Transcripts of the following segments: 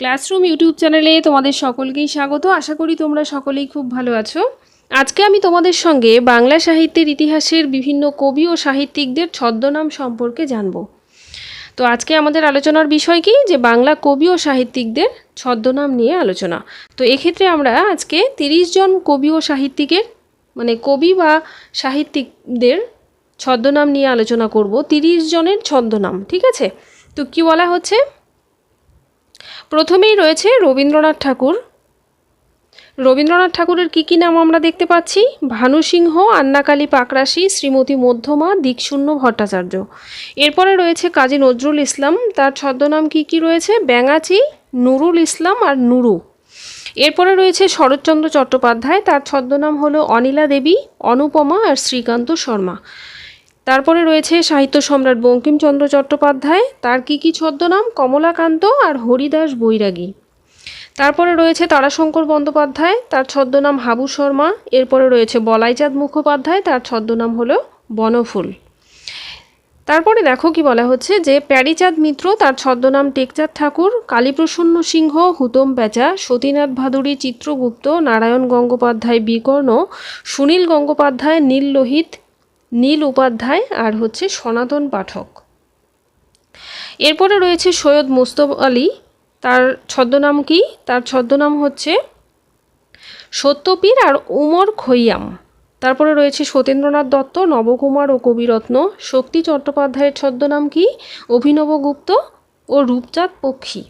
Classroom YouTube চ্যানেলে তোমাদের সকলকেই স্বাগত। আশা করি তোমরা সকলেই খুব ভালো আছো। আজকে আমি তোমাদের সঙ্গে বাংলা সাহিত্যের ইতিহাসের বিভিন্ন কবি ও সাহিত্যিকদের ছদ্মনাম সম্পর্কে জানব। তো আজকে আমাদের আলোচনার বিষয় কি? যে বাংলা কবি ও সাহিত্যিকদের ছদ্মনাম নিয়ে আলোচনা। তো এক্ষেত্রে আমরা আজকে তিরিশ জন কবি ও সাহিত্যিকের মানে কবি বা সাহিত্যিকদের ছদ্মনাম নিয়ে আলোচনা করব। তিরিশ জনের ছদ্মনাম, ঠিক আছে? তো কি বলা হচ্ছে? প্রথমেই রয়েছে রবীন্দ্রনাথ ঠাকুর। রবীন্দ্রনাথ ঠাকুরের কী কী নাম আমরা দেখতে পাচ্ছি? ভানু সিংহ, আন্নাকালী পাকরাশি, শ্রীমতী মধ্যমা দিকশূন্য ভট্টাচার্য। এরপরে রয়েছে কাজী নজরুল ইসলাম। তার ছদ্মনাম কী কী রয়েছে? ব্যাঙাচি, নুরুল ইসলাম আর নুরু। এরপরে রয়েছে শরৎচন্দ্র চট্টোপাধ্যায়। তার ছদ্মনাম হলো অনিলা দেবী, অনুপমা আর শ্রীকান্ত শর্মা। তারপরে রয়েছে সাহিত্য সম্রাট বঙ্কিমচন্দ্র চট্টোপাধ্যায়। তার কী কী ছদ্মনাম? কমলাকান্ত আর হরিদাস বৈরাগী। তারপরে রয়েছে তারাশঙ্কর বন্দ্যোপাধ্যায়, তার ছদ্মনাম হাবু শর্মা। এরপরে রয়েছে বলাইচাঁদ মুখোপাধ্যায়, তার ছদ্মনাম হলো বনফুল। তারপরে দেখো কি বলা হচ্ছে যে প্যারিচাঁদ মিত্র, তার ছদ্মনাম টেকচাঁদ ঠাকুর, কালীপ্রসন্ন সিংহ, হুতম প্যাঁচা, সতীনাথ ভাদুরী চিত্রগুপ্ত, নারায়ণ গঙ্গোপাধ্যায় বিকর্ণ, সুনীল গঙ্গোপাধ্যায় নীল লোহিত নীল উপাধ্যায় আর হচ্ছে সনাতন পাঠক। এরপরে রয়েছে সৈয়দ মোস্তফ আলী, তার ছদ্মনাম কি? তার ছদ্মনাম হচ্ছে সত্যপীর আর উমর খৈয়াম। তারপরে রয়েছে সতেন্দ্রনাথ দত্ত, নবকুমার ও কবিরত্ন, শক্তি চট্টোপাধ্যায়ের ছদ্মনাম কি? অভিনব গুপ্ত ও রূপচাঁদ পক্ষী।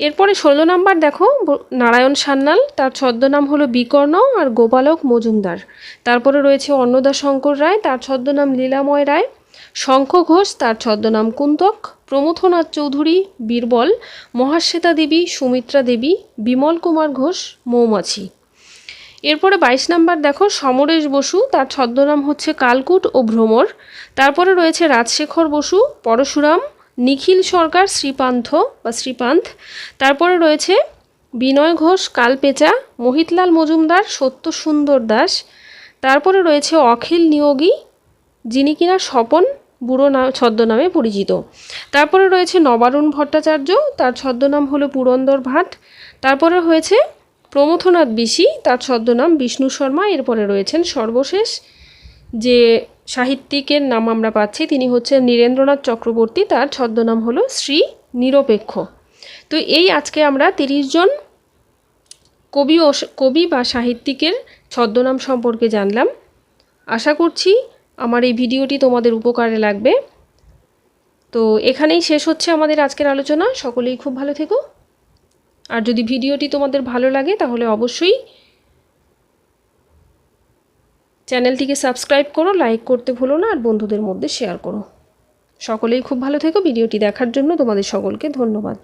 এরপরে ষোলো নাম্বার দেখো নারায়ণ সান্যাল, তার ছদ্মনাম হলো বিকর্ণ আর গোপালক মজুমদার। তারপরে রয়েছে অন্নদা শঙ্কর রায়, তার ছদ্মনাম লীলাময় রায়। শঙ্খ ঘোষ, তার ছদ্মনাম কুন্তক। প্রমথনাথ চৌধুরী, বীরবল। মহাশ্বেতা দেবী, সুমিত্রা দেবী, বিমল কুমার ঘোষ, মৌমাছি। এরপরে বাইশ নাম্বার দেখো, সমরেশ বসু, তার ছদ্মনাম হচ্ছে কালকুট ও ভ্রমর। তারপরে রয়েছে রাজশেখর বসু, পরশুরাম নিখিল সরকার, শ্রীপান্থ বা শ্রীপান্থ। তারপরে রয়েছে বিনয় ঘোষ, কালপেচা, মোহিতলাল মজুমদার সত্য সুন্দর দাস। তারপরে রয়েছে অখিল নিয়োগী, যিনি কিনা স্বপন বুড়ো নাম, ছদ্মনামে পরিচিত। তারপরে রয়েছে নবারুণ ভট্টাচার্য, তার ছদ্মনাম হলো পুরন্দর ভাট। তারপরে হয়েছে প্রমথনাথ বিশি, তার ছদ্মনাম বিষ্ণু শর্মা। এরপরে রয়েছেন সর্বশেষ যে সাহিত্যিকের নাম আমরা পাচ্ছি। তিনি হচ্ছেন নীরেন্দ্রনাথ চক্রবর্তী। তার ছদ্মনাম হলো শ্রী নিরপেক্ষ। তো এই আজকে আমরা তিরিশ জন কবি ও কবি বা সাহিত্যিকের ছদ্মনাম সম্পর্কে জানলাম। আশা করছি আমার এই ভিডিওটি তোমাদের উপকারে লাগবে। তো এখানেই শেষ হচ্ছে আমাদের আজকের আলোচনা। সকলেই খুব ভালো থেকো। আর যদি ভিডিওটি তোমাদের ভালো লাগে, তাহলে অবশ্যই চ্যানেলটিকে সাবস্ক্রাইব করো, লাইক করতে ভুলো না, আর বন্ধুদের মধ্যে শেয়ার করো। সকলেই খুব ভালো থেকো। ভিডিওটি দেখার জন্য তোমাদের সকলকে ধন্যবাদ।